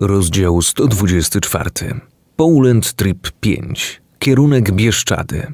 Rozdział 124. Poland Trip 5. Kierunek Bieszczady.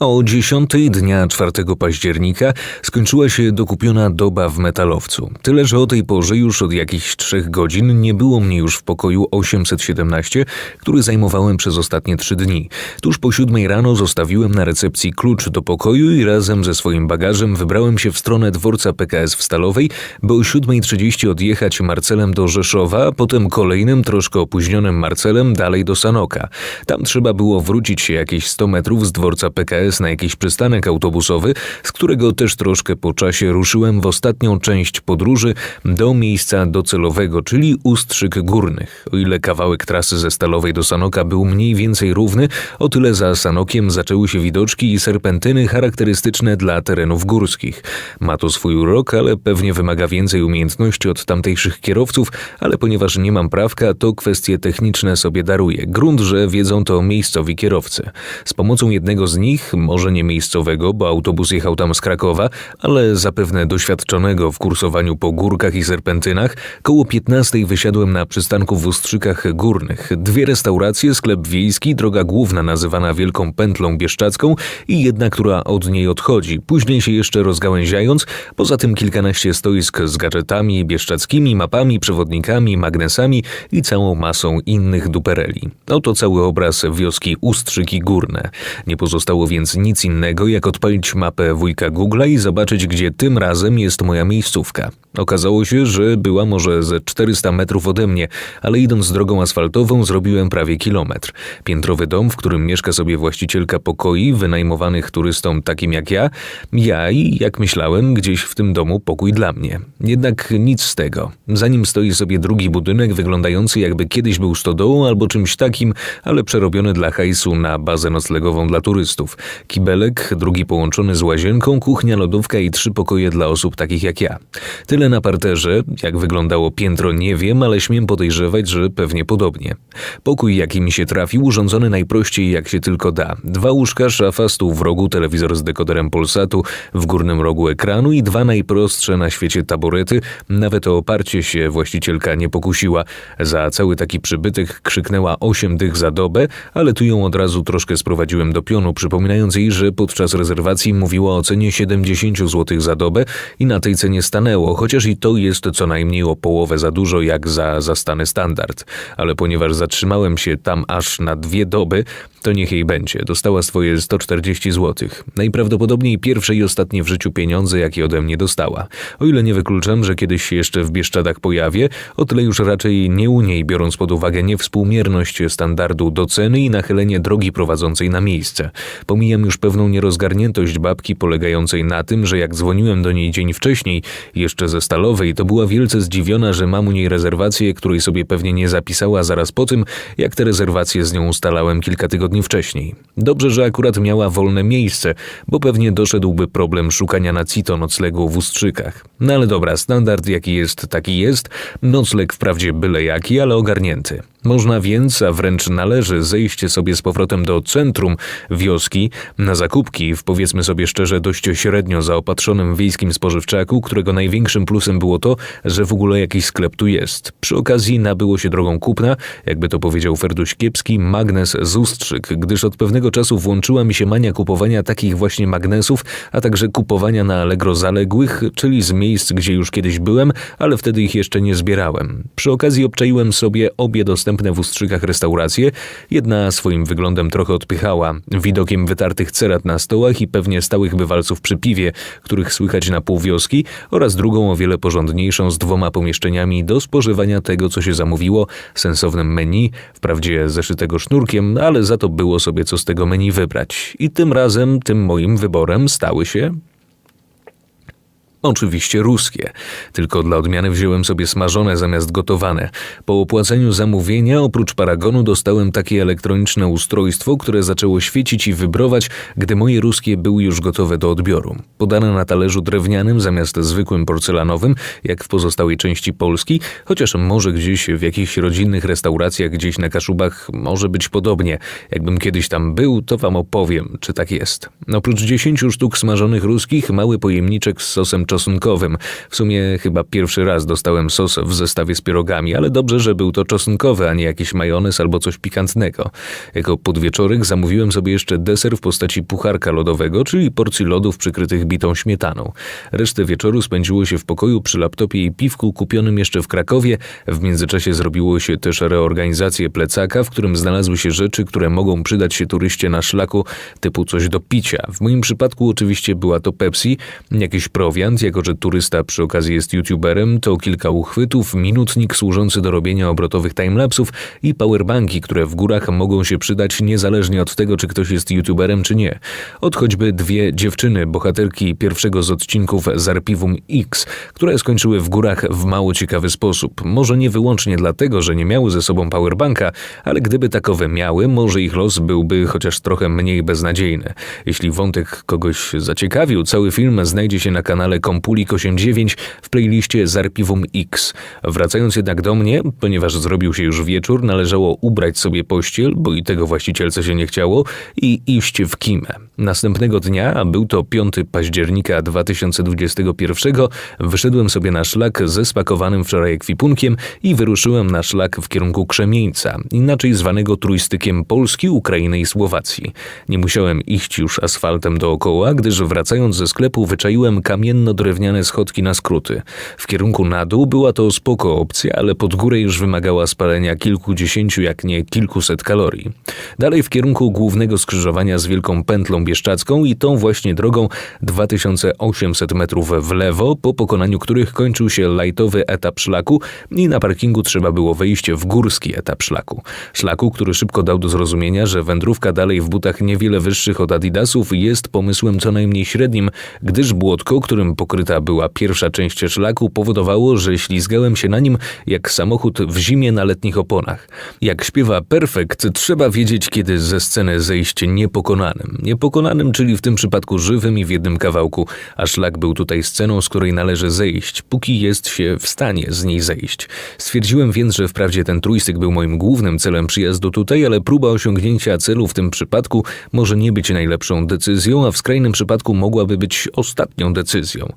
O 10 dnia 4 października skończyła się dokupiona doba w metalowcu. Tyle, że o tej porze już od jakichś trzech godzin nie było mnie już w pokoju 817, który zajmowałem przez ostatnie trzy dni. Tuż po siódmej rano zostawiłem na recepcji klucz do pokoju i razem ze swoim bagażem wybrałem się w stronę dworca PKS w Stalowej, by o 7.30 odjechać Marcelem do Rzeszowa, potem kolejnym, troszkę opóźnionym Marcelem dalej do Sanoka. Tam trzeba było wrócić się jakieś 100 metrów z dworca PKS na jakiś przystanek autobusowy, z którego też troszkę po czasie ruszyłem w ostatnią część podróży do miejsca docelowego, czyli Ustrzyk Górnych. O ile kawałek trasy ze Stalowej do Sanoka był mniej więcej równy, o tyle za Sanokiem zaczęły się widoczki i serpentyny charakterystyczne dla terenów górskich. Ma to swój urok, ale pewnie wymaga więcej umiejętności od tamtejszych kierowców, ale ponieważ nie mam prawka, to kwestie techniczne sobie daruję. Grunt, że wiedzą to miejscowi kierowcy. Z pomocą jednego z nich, może nie miejscowego, bo autobus jechał tam z Krakowa, ale zapewne doświadczonego w kursowaniu po górkach i serpentynach, koło 15 wysiadłem na przystanku w Ustrzykach Górnych. Dwie restauracje, sklep wiejski, droga główna nazywana Wielką Pętlą Bieszczacką i jedna, która od niej odchodzi. Później się jeszcze rozgałęziając, poza tym kilkanaście stoisk z gadżetami bieszczackimi, mapami, przewodnikami, magnesami i całą masą innych dupereli. Oto cały obraz wioski Ustrzyki Górne. Nie pozostało więc nic innego, jak odpalić mapę wujka Google'a i zobaczyć, gdzie tym razem jest moja miejscówka. Okazało się, że była może ze 400 metrów ode mnie, ale idąc drogą asfaltową zrobiłem prawie kilometr. Piętrowy dom, w którym mieszka sobie właścicielka pokoi, wynajmowanych turystom takim jak ja, ja i, jak myślałem, gdzieś w tym domu pokój dla mnie. Jednak nic z tego. Za nim stoi sobie drugi budynek, wyglądający jakby kiedyś był stodołą albo czymś takim, ale przerobiony dla hajsu na bazę noclegową dla turystów. Kibelek, drugi połączony z łazienką, kuchnia, lodówka i trzy pokoje dla osób takich jak ja. Tyle na parterze, jak wyglądało piętro nie wiem, ale śmiem podejrzewać, że pewnie podobnie. Pokój, jaki mi się trafił, urządzony najprościej jak się tylko da. Dwa łóżka, szafa, stół w rogu, telewizor z dekoderem Polsatu w górnym rogu ekranu i dwa najprostsze na świecie taborety. Nawet o oparcie się właścicielka nie pokusiła. Za cały taki przybytek krzyknęła osiem dych za dobę, ale tu ją od razu troszkę sprowadziłem do pionu, przypominając jej, że podczas rezerwacji mówiła o cenie 70 zł za dobę i na tej cenie stanęło, chociaż i to jest co najmniej o połowę za dużo jak za zastany standard. Ale ponieważ zatrzymałem się tam aż na dwie doby, to niech jej będzie. Dostała swoje 140 zł. Najprawdopodobniej pierwsze i ostatnie w życiu pieniądze, jakie ode mnie dostała. O ile nie wykluczam, że kiedyś się jeszcze w Bieszczadach pojawię, o tyle już raczej nie u niej, biorąc pod uwagę niewspółmierność standardu do ceny i nachylenie drogi prowadzącej na miejsce. Pomijam już pewną nierozgarniętość babki polegającej na tym, że jak dzwoniłem do niej dzień wcześniej, jeszcze ze Stalowej, to była wielce zdziwiona, że mam u niej rezerwację, której sobie pewnie nie zapisała zaraz po tym, jak te rezerwacje z nią ustalałem kilka tygodni wcześniej. Dobrze, że akurat miała wolne miejsce, bo pewnie doszedłby problem szukania na CITO noclegu w Ustrzykach. No ale dobra, standard jaki jest, taki jest. Nocleg wprawdzie byle jaki, ale ogarnięty. Można więc, a wręcz należy zejść sobie z powrotem do centrum wioski na zakupki w powiedzmy sobie szczerze dość średnio zaopatrzonym wiejskim spożywczaku, którego największym plusem było to, że w ogóle jakiś sklep tu jest. Przy okazji nabyło się drogą kupna, jakby to powiedział Ferduś Kiepski, magnes z Ustrzyk, gdyż od pewnego czasu włączyła mi się mania kupowania takich właśnie magnesów, a także kupowania na Allegro zaległych, czyli z miejsc, gdzie już kiedyś byłem, ale wtedy ich jeszcze nie zbierałem. Przy okazji obczaiłem sobie obie dostępne w Ustrzykach restauracje. Jedna swoim wyglądem trochę odpychała, widokiem wytartych cerat na stołach i pewnie stałych bywalców przy piwie, których słychać na pół wioski, oraz drugą o wiele porządniejszą z dwoma pomieszczeniami do spożywania tego, co się zamówiło, sensownym menu, wprawdzie zeszytego sznurkiem, ale za to było sobie co z tego menu wybrać. I tym razem tym moim wyborem stały się Oczywiście ruskie, tylko dla odmiany wziąłem sobie smażone zamiast gotowane. Po opłaceniu zamówienia oprócz paragonu dostałem takie elektroniczne ustrojstwo, które zaczęło świecić i wybrować, gdy moje ruskie były już gotowe do odbioru. Podane na talerzu drewnianym zamiast zwykłym porcelanowym, jak w pozostałej części Polski, chociaż może gdzieś w jakichś rodzinnych restauracjach gdzieś na Kaszubach może być podobnie. Jakbym kiedyś tam był, to wam opowiem, czy tak jest. Oprócz 10 sztuk smażonych ruskich, mały pojemniczek z sosem czosnkowym. W sumie chyba pierwszy raz dostałem sos w zestawie z pierogami, ale dobrze, że był to czosnkowy, a nie jakiś majonez albo coś pikantnego. Jako podwieczorek zamówiłem sobie jeszcze deser w postaci pucharka lodowego, czyli porcji lodów przykrytych bitą śmietaną. Resztę wieczoru spędziło się w pokoju przy laptopie i piwku kupionym jeszcze w Krakowie. W międzyczasie zrobiło się też reorganizację plecaka, w którym znalazły się rzeczy, które mogą przydać się turyście na szlaku, typu coś do picia. W moim przypadku oczywiście była to Pepsi, jakiś prowiant, jako że turysta przy okazji jest youtuberem, to kilka uchwytów, minutnik służący do robienia obrotowych timelapsów i powerbanki, które w górach mogą się przydać niezależnie od tego, czy ktoś jest youtuberem, czy nie. Od choćby dwie dziewczyny, bohaterki pierwszego z odcinków z Arpiwum X, które skończyły w górach w mało ciekawy sposób. Może nie wyłącznie dlatego, że nie miały ze sobą powerbanka, ale gdyby takowe miały, może ich los byłby chociaż trochę mniej beznadziejny. Jeśli wątek kogoś zaciekawił, cały film znajdzie się na kanale Kompulik89 w playliście z Arpiwum X. Wracając jednak do mnie, ponieważ zrobił się już wieczór, należało ubrać sobie pościel, bo i tego właścicielce się nie chciało, i iść w kimę. Następnego dnia, a był to 5 października 2021, wyszedłem sobie na szlak ze spakowanym wczoraj ekwipunkiem i wyruszyłem na szlak w kierunku Krzemieńca, inaczej zwanego trójstykiem Polski, Ukrainy i Słowacji. Nie musiałem iść już asfaltem dookoła, gdyż wracając ze sklepu wyczaiłem kamienno-drewniane schodki na skróty. W kierunku na dół była to spoko opcja, ale pod górę już wymagała spalenia kilkudziesięciu, jak nie kilkuset kalorii. Dalej w kierunku głównego skrzyżowania z Wielką Pętlą Bieszczacką i tą właśnie drogą 2800 metrów w lewo, po pokonaniu których kończył się lajtowy etap szlaku i na parkingu trzeba było wejść w górski etap szlaku. Szlaku, który szybko dał do zrozumienia, że wędrówka dalej w butach niewiele wyższych od Adidasów jest pomysłem co najmniej średnim, gdyż błotko, którym pokryta była pierwsza część szlaku, powodowało, że ślizgałem się na nim jak samochód w zimie na letnich oponach. Jak śpiewa Perfekt, trzeba wiedzieć, kiedy ze sceny zejść niepokonanym. Niepokonanym, czyli w tym przypadku żywym i w jednym kawałku, a szlak był tutaj sceną, z której należy zejść, póki jest się w stanie z niej zejść. Stwierdziłem więc, że wprawdzie ten trójstyk był moim głównym celem przyjazdu tutaj, ale próba osiągnięcia celu w tym przypadku może nie być najlepszą decyzją, a w skrajnym przypadku mogłaby być ostatnią decyzją.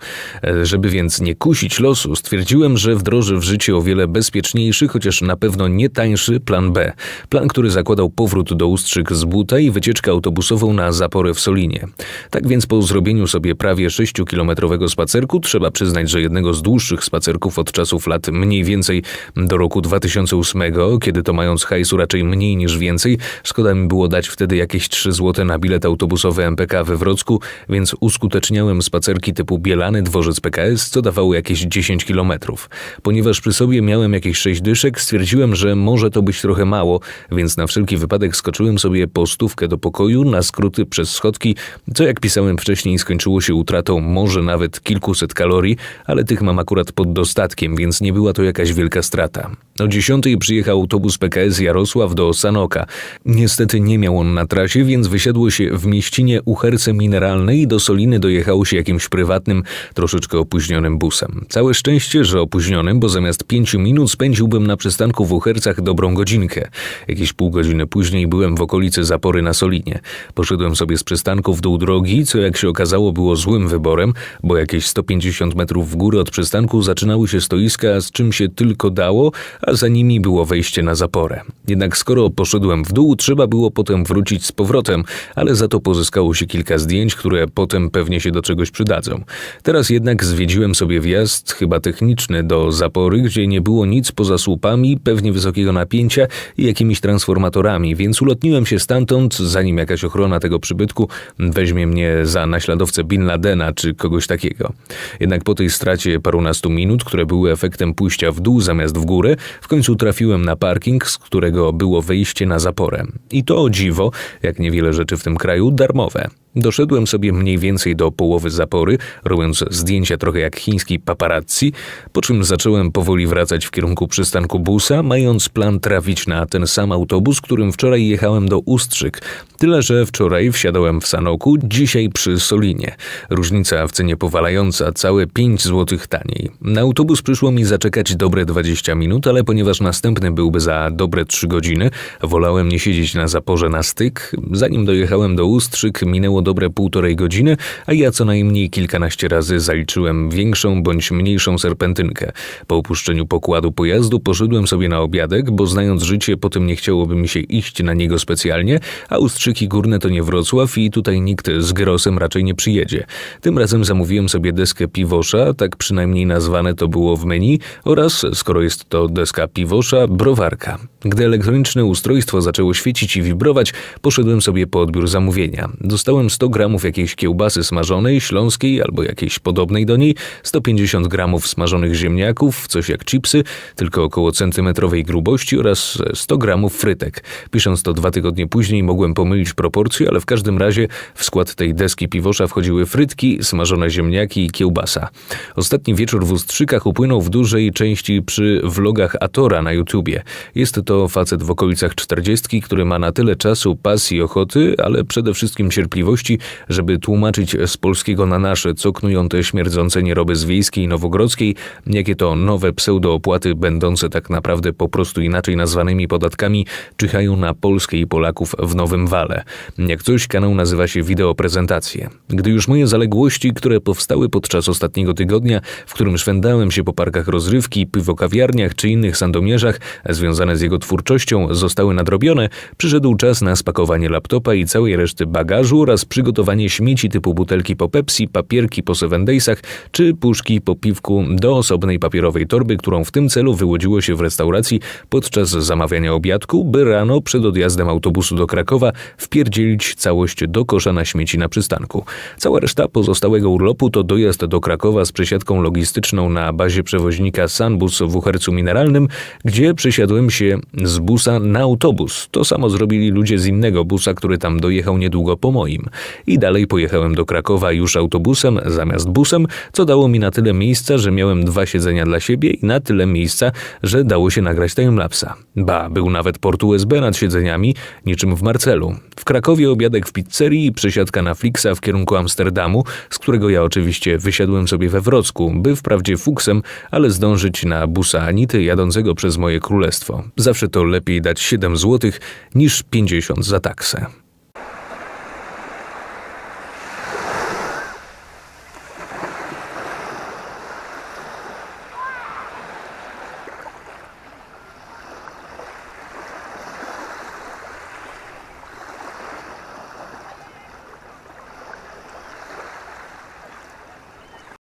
Żeby więc nie kusić losu, stwierdziłem, że wdrożę w życie o wiele bezpieczniejszy, chociaż na pewno nie tańszy plan B. Plan, który zakładał powrót do Ustrzyk z buta i wycieczkę autobusową na Zaporę w Solinie. Tak więc po zrobieniu sobie prawie 6-kilometrowego spacerku, trzeba przyznać, że jednego z dłuższych spacerków od czasów lat mniej więcej do roku 2008, kiedy to mając hajsu raczej mniej niż więcej, szkoda mi było dać wtedy jakieś 3 zł na bilet autobusowy MPK we Wrocku, więc uskuteczniałem spacerki typu Bielany, dworzec PKS, co dawało jakieś 10 kilometrów. Ponieważ przy sobie miałem jakieś 6 dyszek, stwierdziłem, że może to być trochę mało, więc na wszelki wypadek skoczyłem sobie po stówkę do pokoju na skróty przez schodki, co jak pisałem wcześniej skończyło się utratą może nawet kilkuset kalorii, ale tych mam akurat pod dostatkiem, więc nie była to jakaś wielka strata. O 10 przyjechał autobus PKS Jarosław do Sanoka. Niestety nie miał on na trasie, więc wysiadło się w mieścinie Ucherce Mineralnej i do Soliny dojechało się jakimś prywatnym, troszeczkę opóźnionym busem. Całe szczęście, że opóźnionym, bo zamiast pięciu minut spędziłbym na przystanku w Uchercach dobrą godzinkę. Jakieś pół godziny później byłem w okolicy Zapory na Solinie. Poszedłem sobie z przystanku w dół drogi, co jak się okazało było złym wyborem, bo jakieś 150 metrów w górę od przystanku zaczynały się stoiska z czym się tylko dało, a za nimi było wejście na Zaporę. Jednak skoro poszedłem w dół, trzeba było potem wrócić z powrotem, ale za to pozyskało się kilka zdjęć, które potem pewnie się do czegoś przydadzą. Teraz jednak zwiedziłem sobie wjazd, chyba techniczny, do Zapory, gdzie nie było nic poza słupami, pewnie wysokiego napięcia i jakimiś transformatorami, więc ulotniłem się stamtąd, zanim jakaś ochrona tego przybytku weźmie mnie za naśladowcę Bin Ladena czy kogoś takiego. Jednak po tej stracie parunastu minut, które były efektem pójścia w dół zamiast w górę, w końcu trafiłem na parking, z którego było wyjście na zaporę. I to o dziwo, jak niewiele rzeczy w tym kraju, darmowe. Doszedłem sobie mniej więcej do połowy zapory, robiąc zdjęcia trochę jak chiński paparazzi, po czym zacząłem powoli wracać w kierunku przystanku busa, mając plan trafić na ten sam autobus, którym wczoraj jechałem do Ustrzyk. Tyle, że wczoraj wsiadałem w Sanoku, dzisiaj przy Solinie. Różnica w cenie powalająca, całe 5 zł taniej. Na autobus przyszło mi zaczekać dobre 20 minut, ale ponieważ następny byłby za dobre 3 godziny, wolałem nie siedzieć na zaporze na styk. Zanim dojechałem do Ustrzyk, minęło dobre półtorej godziny, a ja co najmniej kilkanaście razy zaliczyłem większą bądź mniejszą serpentynkę. Po opuszczeniu pokładu pojazdu poszedłem sobie na obiadek, bo znając życie, potem nie chciałoby mi się iść na niego specjalnie, a Ustrzyki Górne to nie Wrocław i tutaj nikt z grosem raczej nie przyjedzie. Tym razem zamówiłem sobie deskę piwosza, tak przynajmniej nazwane to było w menu, oraz, skoro jest to deska piwosza, browarka. Gdy elektroniczne ustrojstwo zaczęło świecić i wibrować, poszedłem sobie po odbiór zamówienia. Dostałem 100 gramów jakiejś kiełbasy smażonej, śląskiej albo jakiejś podobnej do niej, 150 gramów smażonych ziemniaków, coś jak chipsy, tylko około centymetrowej grubości oraz 100 gramów frytek. Pisząc to dwa tygodnie później mogłem pomylić proporcje, ale w każdym razie w skład tej deski piwosza wchodziły frytki, smażone ziemniaki i kiełbasa. Ostatni wieczór w Ustrzykach upłynął w dużej części przy vlogach Atora na YouTubie. Jest to facet w okolicach czterdziestki, który ma na tyle czasu, pasji, ochoty, ale przede wszystkim cierpliwości, żeby tłumaczyć z polskiego na nasze, co knują te śmierdzące nieroby z wiejskiej i nowogrodzkiej, jakie to nowe pseudoopłaty, będące tak naprawdę po prostu inaczej nazwanymi podatkami, czyhają na Polskę i Polaków w Nowym Wale. Jak coś, kanał nazywa się Wideo Prezentacje. Gdy już moje zaległości, które powstały podczas ostatniego tygodnia, w którym szwendałem się po parkach rozrywki, piwokawiarniach czy innych sandomierzach związane z jego twórczością, zostały nadrobione, przyszedł czas na spakowanie laptopa i całej reszty bagażu oraz przygotowanie śmieci typu butelki po Pepsi, papierki po Seven Daysach czy puszki po piwku do osobnej papierowej torby, którą w tym celu wyłodziło się w restauracji podczas zamawiania obiadku, by rano przed odjazdem autobusu do Krakowa wpierdzielić całość do kosza na śmieci na przystanku. Cała reszta pozostałego urlopu to dojazd do Krakowa z przesiadką logistyczną na bazie przewoźnika Sanbus w Uhercu Mineralnym, gdzie przesiadłem się z busa na autobus. To samo zrobili ludzie z innego busa, który tam dojechał niedługo po moim. I dalej pojechałem do Krakowa już autobusem zamiast busem, co dało mi na tyle miejsca, że miałem dwa siedzenia dla siebie i na tyle miejsca, że dało się nagrać timelapsa. Ba, był nawet port USB nad siedzeniami, niczym w Marcelu. W Krakowie obiadek w pizzerii i przesiadka na Flixa w kierunku Amsterdamu, z którego ja oczywiście wysiadłem sobie we Wrocku, by wprawdzie fuksem, ale zdążyć na busa Anity jadącego przez moje królestwo. Zawsze to lepiej dać 7 zł niż 50 za taksę.